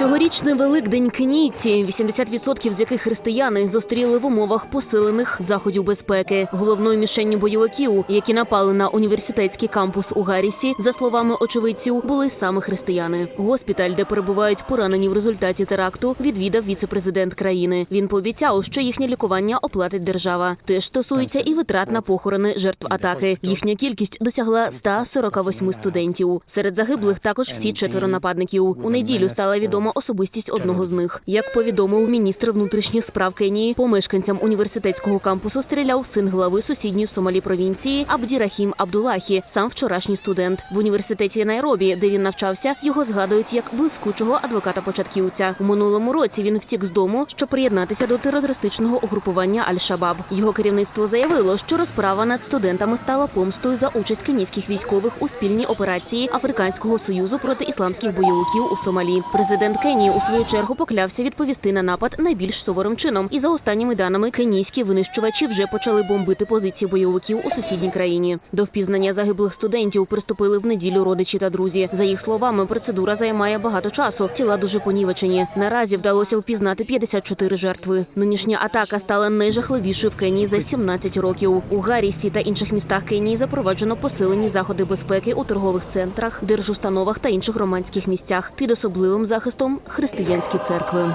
Цьогорічний Великдень кенійці, 80% з яких християни зустріли в умовах посилених заходів безпеки. Головною мішенню бойовиків, які напали на університетський кампус у Гаррісі, за словами очевидців, були саме християни. Госпіталь, де перебувають поранені в результаті теракту, відвідав віце-президент країни. Він пообіцяв, що їхнє лікування оплатить держава. Теж стосується і витрат на похорони жертв атаки. Їхня кількість досягла 148 студентів. Серед загиблих також всі четверо нападників. У неділю стала особистість одного з них. Як повідомив міністр внутрішніх справ Кенії, помешканцям університетського кампусу стріляв син глави сусідньої Сомалі провінції Абдірахім Абдулахі, сам вчорашній студент. В університеті Найробі, де він навчався, його згадують як блискучого адвоката-початківця. У минулому році він втік з дому, щоб приєднатися до терористичного угрупування Аль-Шабаб. Його керівництво заявило, що розправа над студентами стала помстою за участь кенійських військових у спільній операції Африканського союзу проти ісламських бойовиків у Сомалі. Президент Кенії у свою чергу поклявся відповісти на напад найбільш суворим чином. І за останніми даними, кенійські винищувачі вже почали бомбити позиції бойовиків у сусідній країні. До впізнання загиблих студентів приступили в неділю родичі та друзі. За їх словами, процедура займає багато часу. Тіла дуже понівечені. Наразі вдалося впізнати 54 жертви. Нинішня атака стала найжахливішою в Кенії за 17 років. У Гаррісі та інших містах Кенії запроваджено посилені заходи безпеки у торгових центрах, держустановах та інших громадських місцях під особливим захистом християнські церкви.